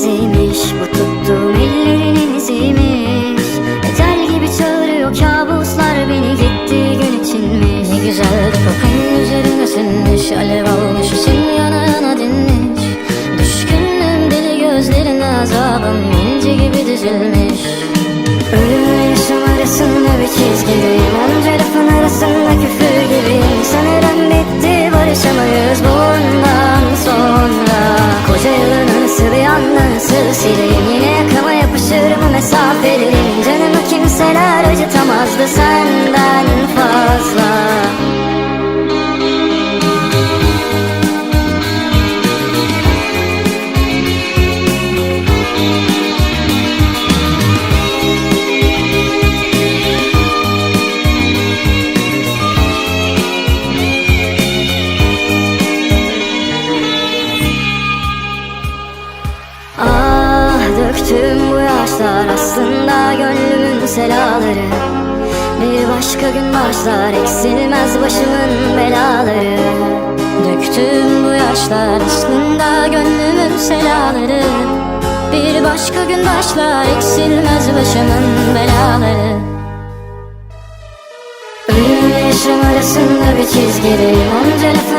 iziymiş Bu tuttuğum ellerinin iziymiş Ecel gibi çağırıyor kabuslar beni. Gittiği gün içinmiş. Ne güzeldi kokan üzerine sinmiş Alev almış için yana dinmiş. Düşkünüm deli gözlerine azabım. İnci gibi dizilmiş. Ölümle anda nasıl sileyim Yine yakama yapışır mı mesafeliyim yaşlar aslında gönlümün selaları. Bir başka gün başlar eksilmez başımın belaları. Döktüm bu yaşlar aslında gönlümün selaları. Bir başka gün başlar eksilmez başımın belaları. Ölüm ve yaşam arasında bir çizgideyim Onca lafın